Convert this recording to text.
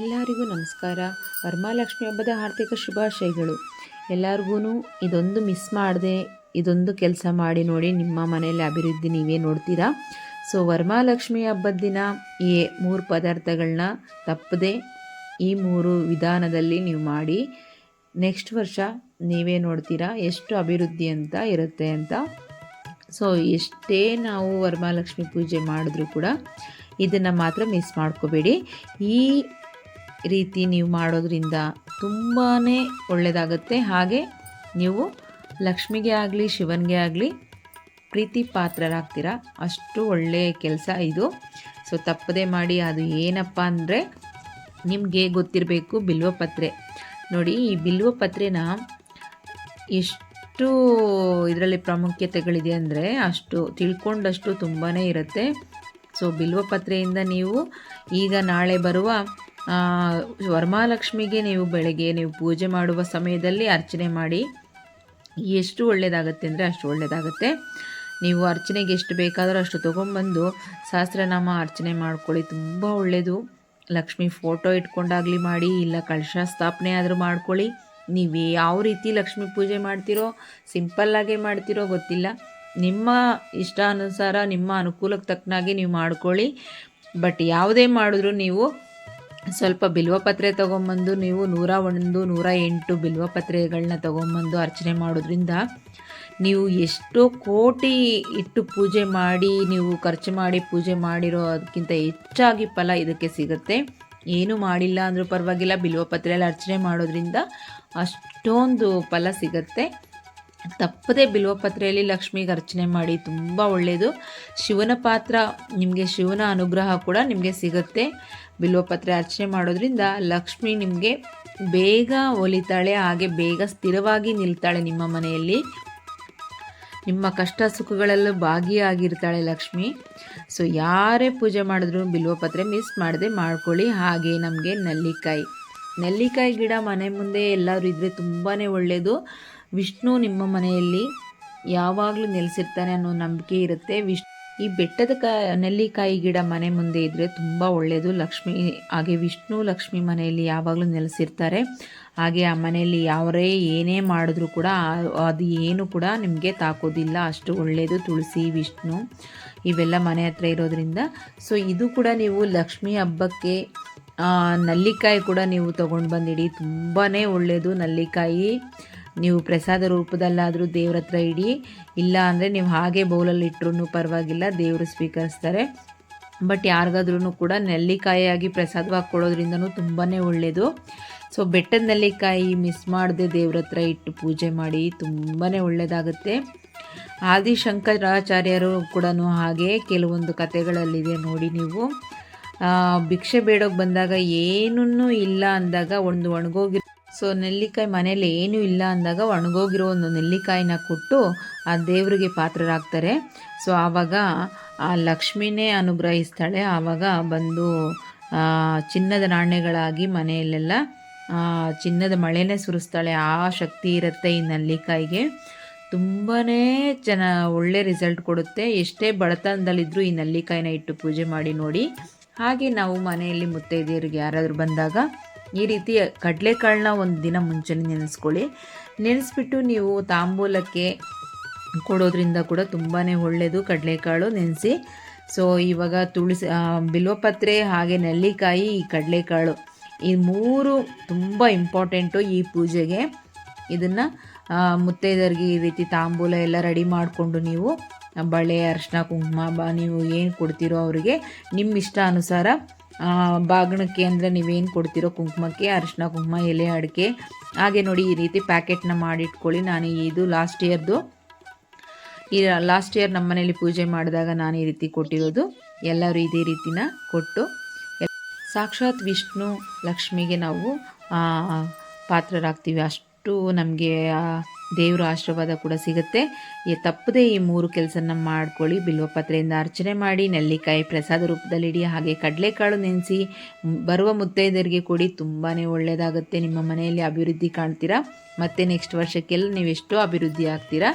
ಎಲ್ಲರಿಗೂ ನಮಸ್ಕಾರ. ವರಮಹಾಲಕ್ಷ್ಮಿ ಹಬ್ಬದ ಆರ್ಥಿಕ ಶುಭಾಶಯಗಳು. ಎಲ್ಲರಿಗೂ ಇದೊಂದು ಮಿಸ್ ಮಾಡದೆ, ಇದೊಂದು ಕೆಲಸ ಮಾಡಿ ನೋಡಿ ನಿಮ್ಮ ಮನೆಯಲ್ಲಿ ಅಭಿವೃದ್ಧಿ ನೀವೇ ನೋಡ್ತೀರಾ? ಸೊ ವರಮಹಾಲಕ್ಷ್ಮಿ ಹಬ್ಬದ ದಿನ ಈ ಮೂರು ಪದಾರ್ಥಗಳನ್ನ ತಪ್ಪದೆ ಈ ಮೂರು ವಿಧಾನದಲ್ಲಿ ನೀವು ಮಾಡಿ ನೆಕ್ಸ್ಟ್ ವರ್ಷ ನೀವೇ ನೋಡ್ತೀರಾ ಎಷ್ಟು ಅಭಿವೃದ್ಧಿ ಅಂತ ಇರುತ್ತೆ ಅಂತ. ಸೊ ಎಷ್ಟೇ ನಾವು ವರಮಹಾಲಕ್ಷ್ಮಿ ಪೂಜೆ ಮಾಡಿದ್ರೂ ಕೂಡ ಇದನ್ನು ಮಾತ್ರ ಮಿಸ್ ಮಾಡ್ಕೋಬೇಡಿ. ಈ ರೀತಿ ನೀವು ಮಾಡೋದ್ರಿಂದ ತುಂಬಾ ಒಳ್ಳೆಯದಾಗುತ್ತೆ ಹಾಗೆ ನೀವು ಲಕ್ಷ್ಮಿಗೆ ಆಗಲಿ, ಶಿವನಿಗೆ ಆಗಲಿ ಪ್ರೀತಿ ಪಾತ್ರರಾಗ್ತೀರಾ. ಅಷ್ಟು ಒಳ್ಳೆಯ ಕೆಲಸ ಇದು. ಸೊ ತಪ್ಪದೇ ಮಾಡಿ ಅದು ಏನಪ್ಪ ಅಂದರೆ ನಿಮಗೆ ಗೊತ್ತಿರಬೇಕು ಬಿಲ್ವಪತ್ರೆ ನೋಡಿ, ಈ ಬಿಲ್ವಪತ್ರೆನ ಎಷ್ಟು ಇದರಲ್ಲಿ ಪ್ರಾಮುಖ್ಯತೆಗಳಿದೆ ಅಂದರೆ ಅಷ್ಟು ತಿಳ್ಕೊಂಡಷ್ಟು ತುಂಬಾ ಇರುತ್ತೆ. ಸೊ ಬಿಲ್ವಪತ್ರೆಯಿಂದ ನೀವು ಈಗ ನಾಳೆ ಬರುವ ವರಮಹಾಲಕ್ಷ್ಮಿಗೆ ನೀವು ಬೆಳಗ್ಗೆ ನೀವು ಪೂಜೆ ಮಾಡುವ ಸಮಯದಲ್ಲಿ ಅರ್ಚನೆ ಮಾಡಿ. ಎಷ್ಟು ಒಳ್ಳೆಯದಾಗತ್ತೆ ಅಂದರೆ ಅಷ್ಟು ಒಳ್ಳೆಯದಾಗುತ್ತೆ ನೀವು ಅರ್ಚನೆಗೆ ಎಷ್ಟು ಬೇಕಾದರೂ ಅಷ್ಟು ತೊಗೊಂಬಂದು ಸಹಸ್ರನಾಮ ಅರ್ಚನೆ ಮಾಡ್ಕೊಳ್ಳಿ. ತುಂಬ ಒಳ್ಳೆಯದು ಲಕ್ಷ್ಮಿ ಫೋಟೋ ಇಟ್ಕೊಂಡಾಗಲಿ ಮಾಡಿ, ಇಲ್ಲ ಕಳಶ ಸ್ಥಾಪನೆ ಆದರೂ ಮಾಡ್ಕೊಳ್ಳಿ. ನೀವು ಯಾವ ರೀತಿ ಲಕ್ಷ್ಮಿ ಪೂಜೆ ಮಾಡ್ತೀರೋ ಸಿಂಪಲ್ಲಾಗೆ ಮಾಡ್ತೀರೋ ಗೊತ್ತಿಲ್ಲ. ನಿಮ್ಮ ಇಷ್ಟಾನುಸಾರ ನಿಮ್ಮ ಅನುಕೂಲಕ್ಕೆ ತಕ್ಕನಾಗಿ ನೀವು ಮಾಡ್ಕೊಳ್ಳಿ. ಬಟ್ ಯಾವುದೇ ಮಾಡಿದ್ರೂ ನೀವು ಸ್ವಲ್ಪ ಬಿಲ್ವಪತ್ರೆ ತೊಗೊಂಬಂದು ನೀವು ನೂರ ಒಂದು, ನೂರ ಎಂಟು ಬಿಲ್ವಪತ್ರೆಗಳನ್ನ ತೊಗೊಂಬಂದು ಅರ್ಚನೆ ಮಾಡೋದ್ರಿಂದ ನೀವು ಎಷ್ಟೋ ಕೋಟಿ ಇಟ್ಟು ಪೂಜೆ ಮಾಡಿ, ನೀವು ಖರ್ಚು ಮಾಡಿ ಪೂಜೆ ಮಾಡಿರೋ ಅದಕ್ಕಿಂತ ಹೆಚ್ಚಾಗಿ ಫಲ ಇದಕ್ಕೆ ಸಿಗುತ್ತೆ. ಏನೂ ಮಾಡಿಲ್ಲ ಅಂದರೂ ಪರವಾಗಿಲ್ಲ ಬಿಲ್ವಪತ್ರೆಯಲ್ಲಿ ಅರ್ಚನೆ ಮಾಡೋದ್ರಿಂದ ಅಷ್ಟೊಂದು ಫಲ ಸಿಗುತ್ತೆ. ತಪ್ಪದೇ ಬಿಲ್ವಪತ್ರೆಯಲ್ಲಿ ಲಕ್ಷ್ಮಿಗೆ ಅರ್ಚನೆ ಮಾಡಿ ತುಂಬ ಒಳ್ಳೆಯದು ಶಿವನ ಪಾತ್ರ, ನಿಮಗೆ ಶಿವನ ಅನುಗ್ರಹ ಕೂಡ ನಿಮಗೆ ಸಿಗುತ್ತೆ. ಬಿಲ್ವಪತ್ರೆ ಅರ್ಚನೆ ಮಾಡೋದ್ರಿಂದ ಲಕ್ಷ್ಮಿ ನಿಮಗೆ ಬೇಗ ಒಲಿತಾಳೆ, ಹಾಗೆ ಬೇಗ ಸ್ಥಿರವಾಗಿ ನಿಲ್ತಾಳೆ ನಿಮ್ಮ ಮನೆಯಲ್ಲಿ. ನಿಮ್ಮ ಕಷ್ಟ ಸುಖಗಳಲ್ಲೂ ಭಾಗಿಯಾಗಿರ್ತಾಳೆ ಲಕ್ಷ್ಮಿ. ಸೊ ಯಾರೇ ಪೂಜೆ ಮಾಡಿದ್ರು ಬಿಲ್ವಪತ್ರೆ ಮಿಸ್ ಮಾಡದೆ ಮಾಡ್ಕೊಳ್ಳಿ. ಹಾಗೆ ನಮಗೆ ನಲ್ಲಿಕಾಯಿ. ನೆಲ್ಲಿಕಾಯಿ ಗಿಡ ಮನೆ ಮುಂದೆ ಎಲ್ಲರೂ ಇದ್ದರೆ ತುಂಬಾ ಒಳ್ಳೆಯದು ವಿಷ್ಣು ನಿಮ್ಮ ಮನೆಯಲ್ಲಿ ಯಾವಾಗಲೂ ನೆಲೆಸಿರ್ತಾನೆ ಅನ್ನೋ ನಂಬಿಕೆ ಇರುತ್ತೆ. ವಿಶ್ ಈ ಬೆಟ್ಟದ ಕ, ನೆಲ್ಲಿಕಾಯಿ ಗಿಡ ಮನೆ ಮುಂದೆ ಇದ್ದರೆ ತುಂಬ ಒಳ್ಳೆಯದು. ಲಕ್ಷ್ಮಿ, ಹಾಗೆ ವಿಷ್ಣು, ಲಕ್ಷ್ಮಿ ಮನೆಯಲ್ಲಿ ಯಾವಾಗಲೂ ನೆಲೆಸಿರ್ತಾರೆ. ಹಾಗೆ ಆ ಮನೆಯಲ್ಲಿ ಯಾವರೇ ಏನೇ ಮಾಡಿದ್ರೂ ಕೂಡ ಅದು ಏನು ಕೂಡ ನಿಮಗೆ ತಾಕೋದಿಲ್ಲ. ಅಷ್ಟು ಒಳ್ಳೆಯದು ತುಳಸಿ, ವಿಷ್ಣು ಇವೆಲ್ಲ ಮನೆ ಹತ್ರ ಇರೋದ್ರಿಂದ. ಸೊ ಇದು ಕೂಡ ನೀವು ಲಕ್ಷ್ಮಿ ಹಬ್ಬಕ್ಕೆ ನಲ್ಲಿಕಾಯಿ ಕೂಡ ನೀವು ತೊಗೊಂಡು ಬಂದಿಡಿ. ತುಂಬಾ ಒಳ್ಳೆಯದು. ನಲ್ಲಿಕಾಯಿ ನೀವು ಪ್ರಸಾದ ರೂಪದಲ್ಲಾದರೂ ದೇವ್ರ ಹತ್ರ ಇಡಿ, ಇಲ್ಲ ಅಂದರೆ ನೀವು ಹಾಗೆ ಬೌಲಲ್ಲಿ ಇಟ್ಟರೂ ಪರವಾಗಿಲ್ಲ, ದೇವರು ಸ್ವೀಕರಿಸ್ತಾರೆ. ಬಟ್ ಯಾರಿಗಾದ್ರೂ ಕೂಡ ನೆಲ್ಲಿಕಾಯಿಯಾಗಿ ಪ್ರಸಾದವಾಗಿ ಕೊಡೋದ್ರಿಂದನೂ ತುಂಬಾ ಒಳ್ಳೆಯದು ಸೊ ಬೆಟ್ಟದ ನೆಲ್ಲಿಕಾಯಿ ಮಿಸ್ ಮಾಡದೆ ದೇವ್ರ ಹತ್ರ ಇಟ್ಟು ಪೂಜೆ ಮಾಡಿ ತುಂಬಾ ಒಳ್ಳೆಯದಾಗುತ್ತೆ ಆದಿಶಂಕರಾಚಾರ್ಯರು ಕೂಡ ಹಾಗೆ ಕೆಲವೊಂದು ಕತೆಗಳಲ್ಲಿದೆ ನೋಡಿ ನೀವು. ಭಿಕ್ಷೆ ಬೇಡೋಕ್ಕೆ ಬಂದಾಗ ಏನೂ ಇಲ್ಲ ಅಂದಾಗ ಒಂದು ಒಣಗೋಗಿ ಸೊ ನೆಲ್ಲಿಕಾಯಿ ಮನೇಲಿ ಏನೂ ಇಲ್ಲ ಅಂದಾಗ ಒಣಗೋಗಿರೋ ಒಂದು ನೆಲ್ಲಿಕಾಯಿನ ಕೊಟ್ಟು ಆ ದೇವರಿಗೆ ಪಾತ್ರರಾಗ್ತಾರೆ. ಸೊ ಆವಾಗ ಆ ಲಕ್ಷ್ಮಿನೇ ಅನುಗ್ರಹಿಸ್ತಾಳೆ. ಆವಾಗ ಬಂದು ಚಿನ್ನದ ನಾಣ್ಯಗಳಾಗಿ ಮನೆಯಲ್ಲೆಲ್ಲ ಚಿನ್ನದ ಮಳೆನೇ ಸುರಿಸ್ತಾಳೆ ಆ ಶಕ್ತಿ ಇರುತ್ತೆ ಈ ನೆಲ್ಲಿಕಾಯಿಗೆ. ತುಂಬಾ ಚೆನ್ನ ಒಳ್ಳೆ ರಿಸಲ್ಟ್ ಕೊಡುತ್ತೆ. ಎಷ್ಟೇ ಬಡತನದಲ್ಲಿದ್ದರೂ ಈ ನೆಲ್ಲಿಕಾಯಿನ ಇಟ್ಟು ಪೂಜೆ ಮಾಡಿ ನೋಡಿ. ಹಾಗೆ ನಾವು ಮನೆಯಲ್ಲಿ ಮುತ್ತೈದೆಯರಿಗೆ ಯಾರಾದರೂ ಬಂದಾಗ ಈ ರೀತಿ ಕಡಲೆಕಾಳನ್ನ ಒಂದು ದಿನ ಮುಂಚೆನೇ ನೆನೆಸ್ಕೊಳ್ಳಿ. ನೆನೆಸ್ಬಿಟ್ಟು ನೀವು ತಾಂಬೂಲಕ್ಕೆ ಕೊಡೋದ್ರಿಂದ ಕೂಡ ತುಂಬಾ ಒಳ್ಳೆಯದು ಕಡಲೆಕಾಳು ನೆನೆಸಿ. ಸೊ ಇವಾಗ ತುಳಸಿ ಬಿಲ್ವಪತ್ರೆ ಹಾಗೆ ನೆಲ್ಲಿಕಾಯಿ, ಈ ಕಡಲೆಕಾಳು ಈ ಮೂರು ತುಂಬ ಇಂಪಾರ್ಟೆಂಟು ಈ ಪೂಜೆಗೆ. ಇದನ್ನು ಮುತ್ತೈದರಿಗೆ ಈ ರೀತಿ ತಾಂಬೂಲ ಎಲ್ಲ ರೆಡಿ ಮಾಡಿಕೊಂಡು ನೀವು ಬಳೆ ಅರಿಶಿನ ಕುಂಕುಮ, ಬ, ನೀವು ಏನು ಕೊಡ್ತೀರೋ ಅವರಿಗೆ ನಿಮ್ಮ ಇಷ್ಟ ಅನುಸಾರ ಬಾಗಣಕ್ಕೆ ಅಂದರೆ ನೀವೇನು ಕೊಡ್ತೀರೋ ಕುಂಕುಮಕ್ಕೆ ಅರಿಶಿನ ಕುಂಕುಮ, ಎಲೆ, ಅಡಿಕೆ, ಹಾಗೆ ನೋಡಿ ಈ ರೀತಿ ಪ್ಯಾಕೆಟ್ನ ಮಾಡಿಟ್ಕೊಳ್ಳಿ. ನಾನು ಇದು ಲಾಸ್ಟ್ ಇಯರ್ದು ಈ ಲಾಸ್ಟ್ ಇಯರ್ ನಮ್ಮ ಮನೇಲಿ ಪೂಜೆ ಮಾಡಿದಾಗ ನಾನು ಈ ರೀತಿ ಕೊಟ್ಟಿರೋದು. ಎಲ್ಲರೂ ಇದೇ ರೀತಿನ ಕೊಟ್ಟು ಸಾಕ್ಷಾತ್ ವಿಷ್ಣು, ಲಕ್ಷ್ಮಿಗೆ ನಾವು ಪಾತ್ರರಾಗ್ತೀವಿ. ಅಷ್ಟು ನಮಗೆ ದೇವರ ಆಶೀರ್ವಾದ ಕೂಡ ಸಿಗುತ್ತೆ. ಈ ತಪ್ಪದೇ ಈ ಮೂರು ಕೆಲಸನ ಮಾಡ್ಕೊಳ್ಳಿ. ಬಿಲ್ವಪತ್ರೆಯಿಂದ ಅರ್ಚನೆ ಮಾಡಿ, ನೆಲ್ಲಿಕಾಯಿ ಪ್ರಸಾದ ರೂಪದಲ್ಲಿಡಿ ಹಾಗೆ ಕಡಲೆಕಾಳು ನೆನೆಸಿ, ಬರುವ ಮುತ್ತೈದರಿಗೆ ಕೊಡಿ. ತುಂಬಾ ಒಳ್ಳೆಯದಾಗುತ್ತೆ ನಿಮ್ಮ ಮನೆಯಲ್ಲಿ ಅಭಿವೃದ್ಧಿ ಕಾಣ್ತೀರಾ? ಮತ್ತು ನೆಕ್ಸ್ಟ್ ವರ್ಷಕ್ಕೆಲ್ಲ ನೀವು ಎಷ್ಟೋ ಅಭಿವೃದ್ಧಿ ಆಗ್ತೀರಾ?